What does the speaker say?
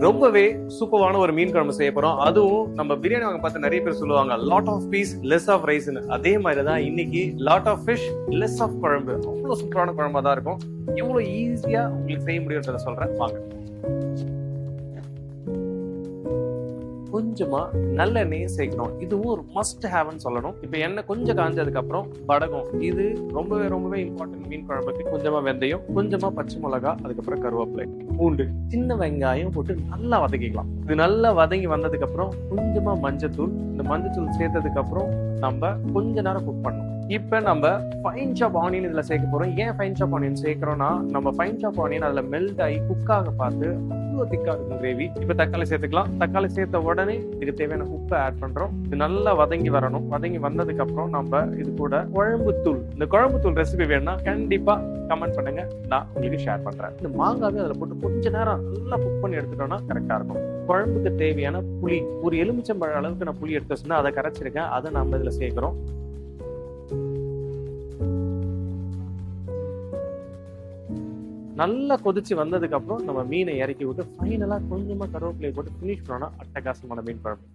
ரொம்பவே சூப்பரான ஒரு மீன் குழம்பு செய்ய போறோம். அதுவும் நம்ம பிரியாணி வாங்க பார்த்து நிறைய பேர் சொல்லுவாங்க lot of peace less of ரைஸ்னு அதே மாதிரி தான் இன்னைக்கு lot of fish less of குழம்பு. அவ்வளோ சூப்பரான குழம்பா தான் இருக்கும். எவ்வளோ ஈஸியா உங்களுக்கு செய்ய முடியுன்றத சொல்றேன். வாங்க. கொஞ்சமாக நல்லெண்ணெய் சேர்க்கணும். இதுவும் ஒரு மஸ்ட் ஹேவ்னு சொல்லணும். இப்போ எண்ணெய் கொஞ்சம் காஞ்சதுக்கப்புறம் படகம் இது ரொம்பவே ரொம்பவே இம்பார்ட்டன்ட் மீன் குழம்புக்கு. கொஞ்சமாக வெந்தயம் கொஞ்சமாக பச்சை மிளகா அதுக்கப்புறம் கருவேப்பிலை. பூண்டு. சின்ன வெங்காயம் போட்டு நல்லா வதக்கிக்கலாம். இது நல்லா வதங்கி வந்ததுக்கப்புறம் கொஞ்சமாக மஞ்சத்தூள். இந்த மஞ்சத்தூள் சேர்த்ததுக்கப்புறம் நம்ம கொஞ்ச நேரம் குக் பண்ணணும். இப்போ நம்ம ஃபைன் சாப் ஆனியன் இதில் சேர்க்க போகிறோம் ஏன் ஃபைன் சாப் ஆனியன் சேர்க்குறோன்னா நம்ம ஃபைன் சாப் ஆனியன் அதில் மெல்ட் ஆகி குக்காக பார்த்து அவ்வளோ திக்காக இருக்கும் கிரேவி இப்போ தக்காளி சேர்த்துக்கலாம். தக்காளி சேர்த்த உடனே இதுக்கு தேவையான உப்பை ஆட் பண்ணுறோம் இது நல்லா வதங்கி வரணும். வதங்கி வந்ததுக்கப்புறம் நம்ம இது கூட குழம்பு தூள். இந்த குழம்பு தூள் ரெசிபி வேணும்னா கண்டிப்பாக கமெண்ட் பண்ணுங்க. நான் உங்களுக்கு ஷேர் பண்ணுறேன் இந்த மாங்காவே அதில் போட்டு கொஞ்ச நேரம் நல்லா குக் பண்ணி எடுத்துட்டோம்னா கரெக்டாக இருக்கும். குழம்புக்கு தேவையான புளி. ஒரு எலுமிச்சம்பழ அளவுக்கு நான் புளி எடுத்து வச்சுன்னா அதை கரைச்சிருக்கேன். அதை நம்ம இதில் சேர்க்குறோம். நல்லா கொதிச்சு வந்ததுக்கு அப்புறம் நம்ம மீனை இறக்கி விட்டு ஃபைனலாக கொஞ்சமாக கருவேப்பிலையை போட்டு ஃபினிஷ் பண்ணோன்னா அட்டகாசமான மீன் குழம்பு.